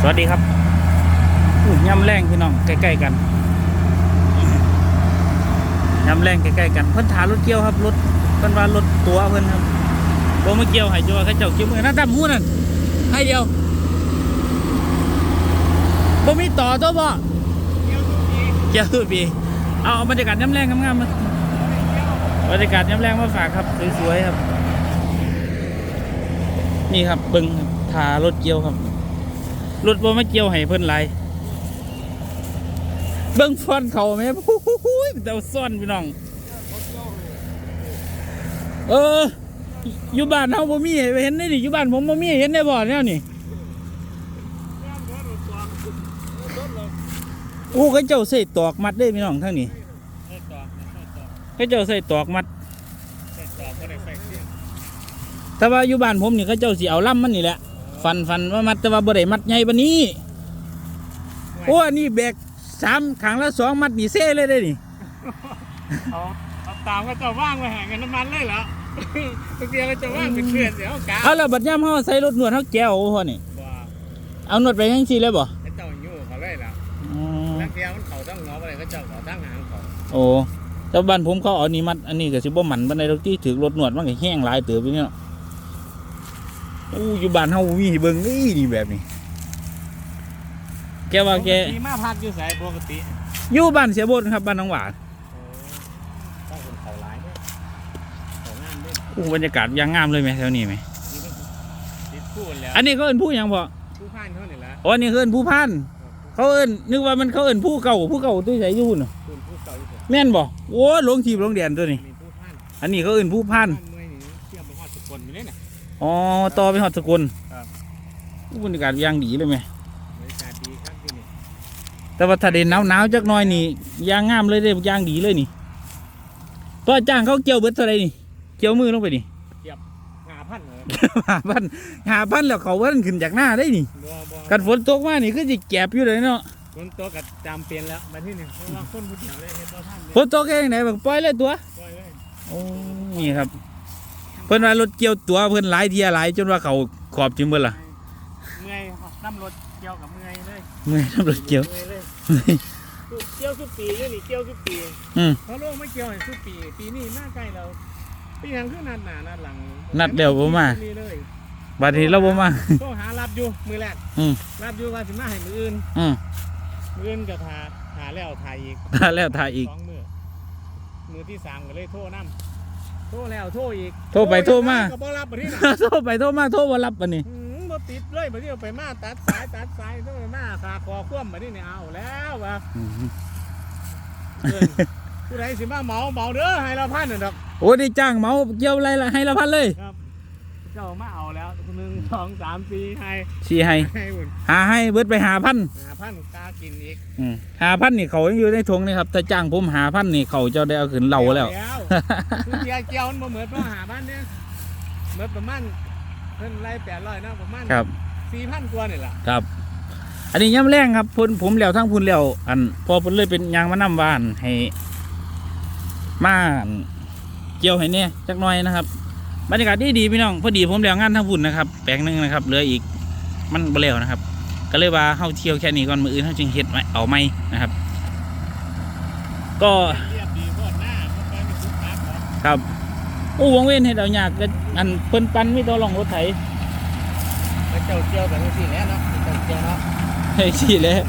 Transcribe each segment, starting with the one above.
สวัสดีครับอู้ยำแรงพี่น้องใกล้ๆกันยำแรงใกล้ๆกันเพิ่นถารถเกี่ยวครับรถเพิ่นว่ารถตัวเพิ่นครับโบมาเกี่ยวให้จัวเขาเจ้าเกี่ยวมือนั่นดำหูนั่นให้เดียวโบมีต่อตัวบ่เกี่ยวตัวปีเอาบรรยากาศยำแรงงามๆมาบรรยากาศยำแรงมาฝากครับสวยๆครับ นี่ครับเบิ่งครับถารถเกี่ยวครับ รถบ่มาเกี่ยวให้เพิ่นหลายเบิ่งฟอนเขาแม่โอ้โหแต่ว่าซ่อนพี่น้อง เอออยู่บ้านเฮาบ่มีให้เห็นได้ดิอยู่บ้านผมบ่มีให้เห็นได้บ่แนวนี่โอ้เขาเจ้าใส่ตอกมัดเด้พี่น้องทางนี้เขาเจ้าใส่ตอกมัดแต่ว่าอยู่บ้านผมนี่เขาเจ้าสิเอาล่ำมันนี่แหละ ฟันฟันว่ามัดแต่ว่าบ่ได้มัดใหญ่ปานนี้โอ้อันนี้แบกสามขังละสองมัดนี่เซ่เลยได้นี่เอาเอาตามก็จะว่างไปหาเงินน้ำมันเลยเหรอบางทีก็จะว่างเป็นเพื่อนเดี๋ยวกาเอาแล้วบัดย่ำเฮาใส่รถนวดเฮาแก้วพอนี่ว่าเอานวดไปจังซี่เลยบ่ให้เจ้าอยู่เขาเลยเหรออ๋อแล้วเดียวมันเขาต้องงออะไรก็เจ้าเขาตั้งหางเขาโอ้แต่บ้านผมเขาเอานี่มัดอันนี้ก็สิบ่หมันปานใดดอกที่ถือรถนวดมันก็แห้งหลายเติบอยู่เนี่ย เนาะอู้อยู่บ้านเฮามีให้เบิ่งนี่นี่แบบนี้ แกว่าแกปติมาพักอยู่สายปกติอยู่บ้านเสียโบนครับบ้านหนองหวานโอ้ต้องคนเขาหลายด้วยเขางามด้วยอู้บรรยากาศยางงามเลยไหมแถวนี้ไหมติดพูดแล้วอันนี้เขาเอิ้นผู้หยังพอผู้พ่านเขาเนี่ยละอ๋อนี่เขาเอิ้นผู้พันเขาเอิ้นนึกว่ามันเขาเอิ้นผู้เก่าผู้เก่าตัวใส่อยู่น่ะคุณผู้เก่าอยู่เถอะแม่นบ่โอ้หลงทีบหลงแดนตัวนี้ มีผู้พ่านอันนี้เขาเอิ้นผู้พันเมื่อย อ๋อต่อไปฮอดสกุลครับ อู้บรรยากาศยางดีเลยไหม บรรยากาศดีครับที่นี่แต่ว่าถ้าเด่นหนาวหนาวๆจักหน่อยนี่ยางงามเลยเด้ยางดีเลยนี่ตัวจ้างเขาเกี่ยวเบิดเท่าไหรนี่ เกี่ยวมือลงไปนี่ หาพันเหรอหาพันหาพันแล้วเขาเบิ้ขึ้นจากหน้าได้นี่ บัวบัวกันฝนตกมานี่คือสิแกบอยู่เลยเนาะคนตัวกับจำเปลี่ยนแล้วมาที่นี่เพราะว่าคนผู้เดียวได้เห็นบ่ท่านเลยฝนตกเองไหนแบบปล่อยเลยตัวปล่อยเลย โอ้นี่ครับ เพิ่นว่ารถเกี่ยวตัวเพิ่นหลายเทียหลายจนว่าเขาขอบจิมเบิดล่ะเมื่อยน้ำรถเกี่ยวกับเมื่อยเลยเมื่อยน้ำรถเกี่ยว มื่อเลยเกี่ยวทุกปีนี่นี่เกี่ยวทุกปีอืมเพราะโลกไม่เกี่ยวให้ทุกปี ปีนี้มาใกล้เราปีหลังคือนัดหนานัดหลังนัดเดี๋ยวผมมานี่เลยบัดนี้เราบ่มา โทรหารับอยู่มือแรกอืม รับอยู่ว่าสิมาให้มืออื่นอืมมืออื่นก็ทาทาแล้วทาอีก ถ้าแล้วถ่ายอีก สองมือมือที่สามก็เลยโทรนํ โทรแล้วโทรอีกโทรไปโทรมา ก็บ่รับบ่ที่น่ะโทรไปโทรมาโทรบ่รับปานนี้อืมบ่ติดเลยบ่ที่เอาไปมาตัดสายตัดสายต้องไปมาขาคอคว่ำบ่ที่นี่เอาแล้วว่ะอืมเอิ้นผู้ใดสิมาเหมาเหมาเด้อให้เราพันน่ะดอกโอ้ได้จ้างเหมาเกี่ยวอะไรล่ะให้ละพันเลย ครับเจ้ามาเอาแล้วหนึ่งสองสามสี่ให้ชี้ให้ ให้บุญหาให้เบิดไปหาพันหาพันกากินอีกหาพันนี่เขายังอยู่ในทงนี่ครับถ้าจ้างผมหาพันนี่เขาเจะได้เอาขึ้นเหล่าแล้ว คือเจียเจียวมันบ่เหมือนพ่อหาบ้านเนี่ยเหมือนประมาณเพิ่นไล่แปดร้อยนะประมาณครับ สี่พันกว่านี่แหละครับ อันนี้ย่ำแรงครับพุ่นผมแล้วทั้งพุ่นแล้วอัน พอพุ่นเลยเป็นยางมานำบ้านให้มาอั่นเกี่ยวให้เนี่ยจักหน่อยนะครับ บรรยากาศดีดีๆพี่น้องพอดีผมแล้วงานทั้งพุ่นนะครับแปลงหนึงนะครับเหลืออีกมันบ่แล้วนะครับ ก็เลยว่าเฮาเที่ยวแค่นี้ก่อนมืออื่นเฮาจึงเฮ็ดไว้เอาไม่นะครับ ก็เรียบดีโคตรหน้าเพราะไปมีทุกขาของครับโอ้วงเว้นเฮ็ดเอายากก็อันเพิ่นปันมีตัวรองรถไถแล้วเจ้าเจียวกันทั้งสี่แล้วเนาะเจ้าเจียวเนาะให้สิแหล้ว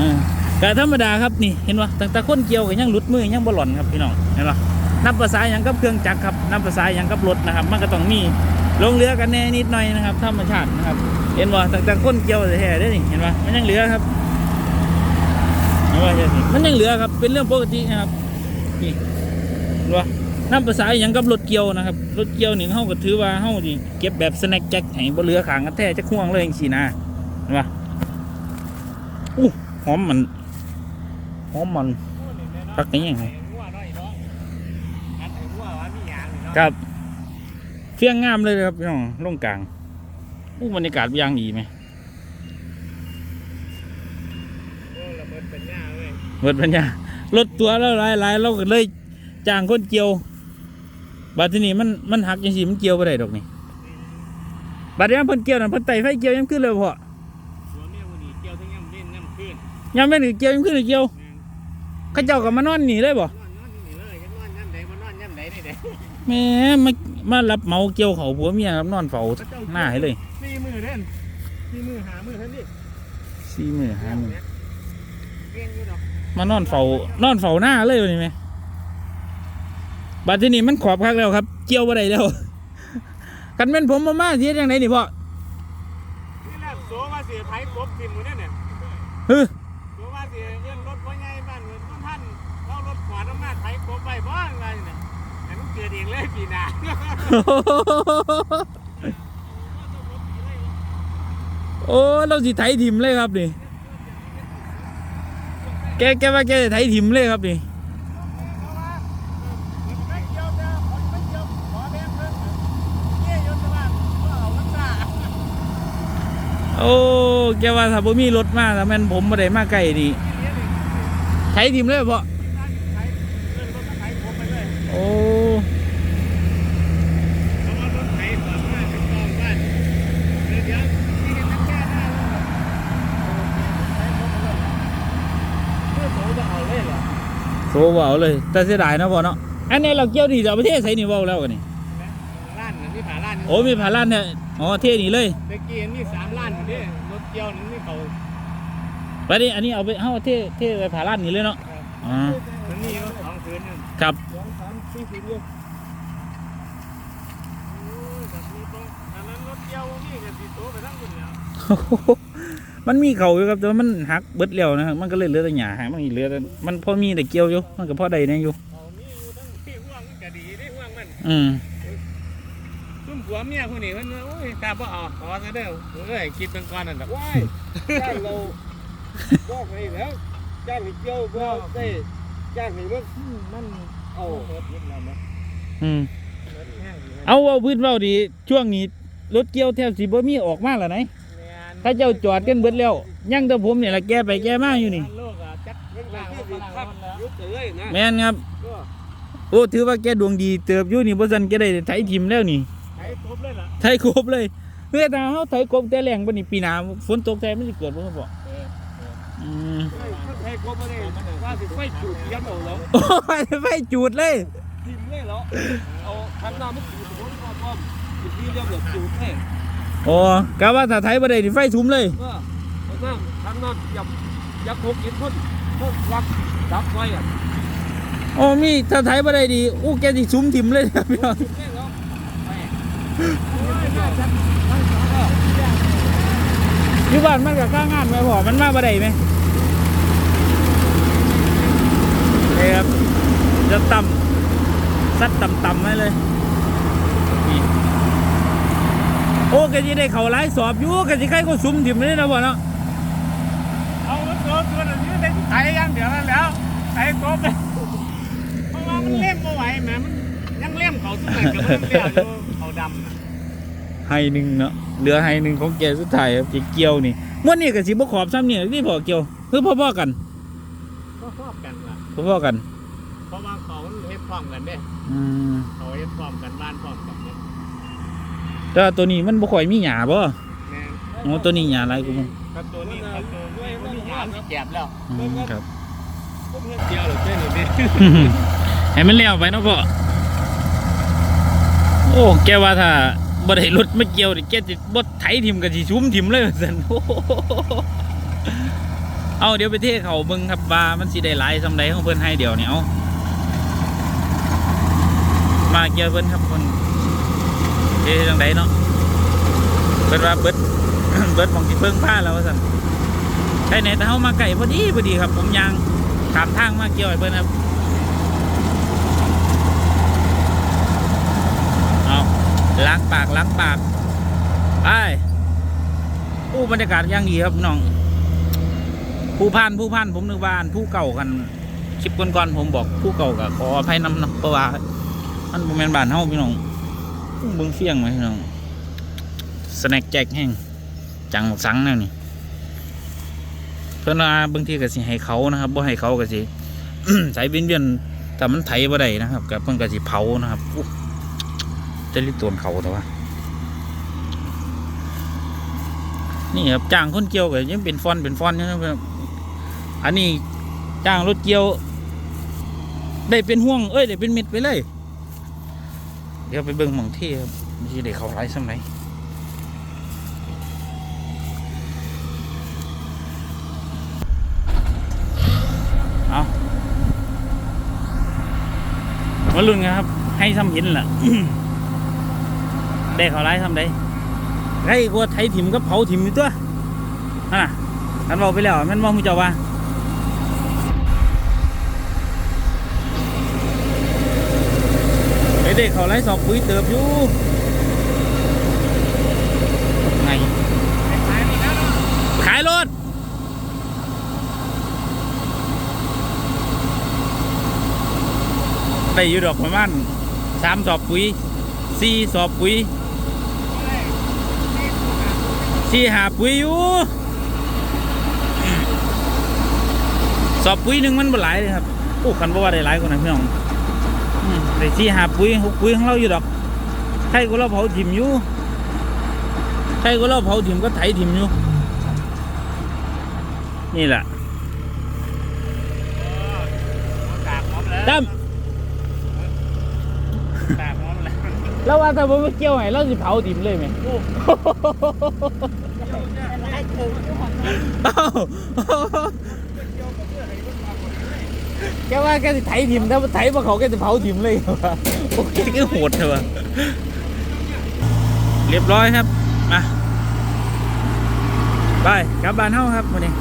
อ่าก็ธรรมดาครับนี่เห็นว่าตั้งแต่คนเกี่ยวก็ยังหลุดมือยังบ่หล่อนครับพี่น้องเห็นป่ นับภาษาอย่างกับเครื่องจักรครับนับภาษาอย่างกับรถนะครับ มันก็ต้องมีลงเรือกันแน่นิดหน่อยนะครับธรรมชาตินะครับ เห็นว่าตั้งแต่คนเกี่ยวแท้ๆได้อนี่เห็นป่มันยังเหลือครับเห็นว่าจังซี่มันยังเหลือครับ เป็นเรื่องปกตินะครับนี่เห็นว่านับภาษาอย่างกับรถเกี่ยวนะครับรถเกี่ยวนี่เฮาก็ถือว่าเฮานี่เก็บแบบสแน็คแจ็คให้บ่เหลือขางกันแท้จะห่วงเลยจังซี่นะเห็นป่อู้หอมมันหอมมันปักกันยังไง ครับเฟี้ยงงามเลยครับพี่น้องลงกลางอู้บรรยากาศยางดีไหมโอ้ระเบิดเป็นหญ้าเว้ยเบิดปัญญารถตัวแล้วหลายหลายๆเราก็เลยจ้างคนเกี่ยวบัดทีนี้มันมันหักยังสิมันเกี่ยวไปได้ดอกนี่บัดนี้เพิ่นเกี่ยวนั่นเพิ่นไต่ไฟเกี่ยวยังขึ้นเลยพอหัวเมียวันนี้ยามแม่นเกี่ยวยังขึ้นเกี่ยวเขาเจ้าก็มานอนนี่เลยบ่ แหม่มามารับเหมาเกี่ยวเขาผัวเมียครับนอนเฝ้าหน้าให้เลยสี่มือเด่นสี่มือหามือท่านดิสี่มือห้ามือเก่งอยู่ดอกมานอนเฝ้านอนเฝ้าหน้าเลยวันนี้ไหมบัดที่นี่มันขอบคักแล้วครับ เกี่ยวบ่ได้แล้ว กันเป็นผมมามาเสียจังไหนนี่พ่อนี่แหละโซว่าเสียไทยกบทิมหมดเนี่ยเนี่ยเฮ้ยโซว่าเสียเงินรถพ่อใหญ่บ้านเงินต้นท่านเรารถขวานออกมาไทยกบไปบ้างอะไรเนี่ยแต่มันเกิดเองเลยปีหน้าโอ้เราสิไถทิมเลยครับนี่แกแกว่าแกจะไถทิมเลยครับนี่ไม่เกี่ยวนะไม่เกี่ยวขอแบงค์เพิ่มเกี่ยวจะว่าก็เอาวัตถุโอ้แกว่าถ้าบ่มีรถมาถ้าแม่นผมบ่ได้มาใกล้นี่ไถทิมเลยพ่อโอ้ โซเว้าเลยแต่เสียดายนะพ่อเนาะอันนี้เราเกี่ยวนี่จะเอาไปเทใส่นี่เว้าแล้วกันนี่ล้านนี่ผ่าล้านโอ้มีผาล้านเนี่ยอ๋อเทนี่เลยเมื่อกี้มีสามล้านอยู่ดิรถเกี่ยวนึงนี่เขาไปดิอันนี้เอาไปเฮาเทเทไปผาล้านนี่เลยเนาะอ๋อมันนี่รถสองคืนนึงครับสองสามสี่สิบเลยโอ้ยแบบนี้ต้องอันนั้นรถเกี่ยวนี่ก็สีโตไปทั้งหมดแล้ว มันมีเขาอยู่ครับแต่ว่ามันหักเบิดแล้วนะครับมันก็เลยเหลือแต่หญ้าหักมันเหลือแต่มันพอมีแต่เกี่ยวอยู่มันก็พอได้แน่อยู่เอามีอยู่ทั้งที่ห่วงมันก็ดีได้ห่วงมันอืมซุ่มผัวเมียคนนี้มันว่าโอ้ยตาบ่เอาขอซะเด้อเอ้ยคิดเป็นก้อนนั่นแหละว้ายจ้างเราบอกไปแล้วจ้างให้เกี่ยวบ่ได้จ้างให้มันมันเอาเฮ็ดแล้วมั้ยอืมเอาเอาพื้นเว้าดีช่วงนี้รถเกี่ยวแทบสิบ่มีออกมาแล้วไหน ถ้าเจ้าจอดกันเบิดแล้วยังแต่ผมเนี่ยละแกไปแกมาอยู่นี่โลกอะจักเรื่องราวของพักยุบเลยนะแม่นครับก็โอ้ถือว่าแกดวงดีเติบอยู่นี่บ่ซั่นแกได้ไถทิมแล้วนี่ใช้ครบเลยล่ะไถครบเลยเมื่อตาเฮาไถครบแต่แรงบ่นี่ปีหน้าฝนตกใจมันสิเกิดบ่ครับพ่ออืมใช้ครบเลยว่าสิไฟจุดยันเอาแล้วโอ้ยไฟจูดเลยทิมเลยแล้วเอาทันน้ำมันจุดหัวก้อนก้อนจุดที่เรียกแบบจุดแท้ โอ้กะว่าถ้าไถบ่ได้นี่ไฟสุมเลยเออเอาน้ำทันน้ำยับยับหกกินคนคนรักดับไฟอะโอ้มีถ้าไถบ่ได้ดีอู้แกสิสุมทิมเลยครับพี่น้องจุดแท้แล้วไปอยู่บ้านมันก็กล้างานไหมพ่อมันมาบ่ได้ไหมนี่ครับจะต่ำซัดต่ำๆไว้เลยนี่ โอ้ก็สิได้เข้าหลายสอบอยู่ก็สิใครก็สุมทิมเลยนะพ่อเนาะเอาตัวตัวนี้ได้ไถยังเดี๋ยวนั้นแล้วไถครบเลยเพราะว่ามันเล่มไม่ไหวแหมมันยังเล่มเขาทุกอย่างกับมันเลี้ยวอยู่เขาดำนะให้หนึ่งเนาะเหลือให้หนึ่งของแกสุดท้ายครับที่เกี่ยวนี่ม้วนนี่ก็สิบ่ขอบซ้ำนี่ที่พ่อเกี่ยวคือพ่อๆกันก็ชอบกันล่ะพ่อๆกันเพราะว่าเขามันเฮ็ดพร้อมกันเด้อืมเขาเฮ็ดพร้อมกันบ้านพร้อมกันเนี่ย แต่ว่าตัวนี้มันบ่ค่อยมีหญ้าบ่แม่นโอ้ตัวนี้หญ้าหลายกูมึงครับตัวนี้ครับตัวด้วยมันมีหางที่แกบแล้วอืมครับ ผมเฮ็ดเดียวหรือเจ้าหรือเด้ให้มันเลี้ยวไปเนาะพ่อโอ้แกว่าถ้าบ่ได้รถมาเกี่ยวนี่แกสิบ่ไถทิมก็สิชุมทิมเลยว่าซั่นโอ้โหเอาเดี๋ยวไปเทเขาเบิ่งครับว่ามันสิได้หลายสำใดของเพิ่นให้เดี๋ยวนี้เอามาเกี่ยวเพิ่นครับเพิ่น เทจังไดเนาะเพิ่นว่าเบิดเบิดของสิเพิ่งผ้าแล้วว่าซั่นใช่ไหนแต่เฮามาไก่พอดีพอดีครับ ผมยางตามทางมาเกี่ยวให้เพิ่นครับเอาล้างปากล้างปากไปอู้บรรยากาศย่างดีครับน้อง ผู้พันผู้พันผมนึกว่านผู้เก่ากันคลิปก่อนๆผมบอกผู้เก่ากับขออภัยนำเนาะเพราะว่ามันบ่แม่นบ้านเฮาพี่น้อง เบิ่งเฟียงไหมพี่น้องสแน็คแจ็คแห้งจังสังแนวนี่เพิ่นว่าบางทีก็สิให้เขานะครับบ่ให้เขาก็สิใส่เวียนๆแต่มันไถบ่ได้นะครับกับเพิ่นก็สิเผานะครับจะรีบตัวเขาแต่ว่า นี่ครับจ้างคนเกี่ยวกับยังเป็นฟอนเป็นฟอนนะครับอันนี้จ้างรถเกี่ยว ได้เป็นห่วงเอ้ยได้เป็นเม็ดไปเลย เดี๋ยวไปเบิ่งหมองที่ครับมันสิได้เขาไรสำไหนเอามาลุ้นกันครับ ให้ซ้ำเห็นล่ะได้เขาไรซ้ำใดไอ้กว่าไทยถิ่มก็เผาถิ่มอยู่ตัวอะท่นบอกไปแล้วแมันมองมุเจ้าว่า ไอ เด็กเขาไล่สอบปุ๋ยเติบอยู่ไงขายรถได้อยู่ดอกประมาณสามสอบปุ๋ยสี่สอบปุ๋ยสี่หาปุ๋ยอยู่สอบปุ๋ยหนึ่งมันบ่หลายเลยครับโอ้คันบ่ว่าได้หลายกว่านั้นพี่น้อง ได้ที่หาปุ๋ยหกปุ๋ยของเราอยู่ดอกใช่ก็เราเผาถิ่มอยู่ใช่ก็เราเผาถิ่มก็ไถถิ่มอยู่ นี่แหละตากหอมแล้วตั้มตากหอมแล้วแล้วว่าถ้าผมไม่เกี่ยวไงเราสิเผาถิ่มเลยไหมเอ้า แกว่าแกสิไถถิ่มถ้าไถมาเขาแกจะเผาถิ่มเลยวะโอเคก็โหดเถอะว่ะเรียบร้อยครับมาไปกลับบ้านเฮาครับวันนี้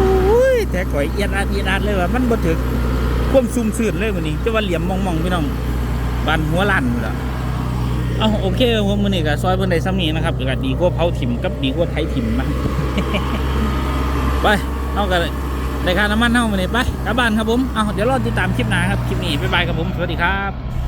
อุ้ยแต่ก่อยเอียดอาดเอียดอาดเลยว่ะมันบ่ถึกควมซุ่มซื่นเลยวันนี้จะว่าเหลี่ยมมองๆพี่น้องบานหัวลั่นอยู่แล้วเอาโอเคผมมือนี้ก็ซอยเพิ่นไดซ้ำนี้นะครับก็ดีกว่าเผาถิ่มกับดีกว่าไถถิ่มนะไปเอากัน ในค่าน้ำมันเท่ามาเลยไปกลับบ้านครับผม เอาเดี๋ยวรอติดตามคลิปหน้าครับ คลิปนี้บ๊ายบายครับผม สวัสดีครับ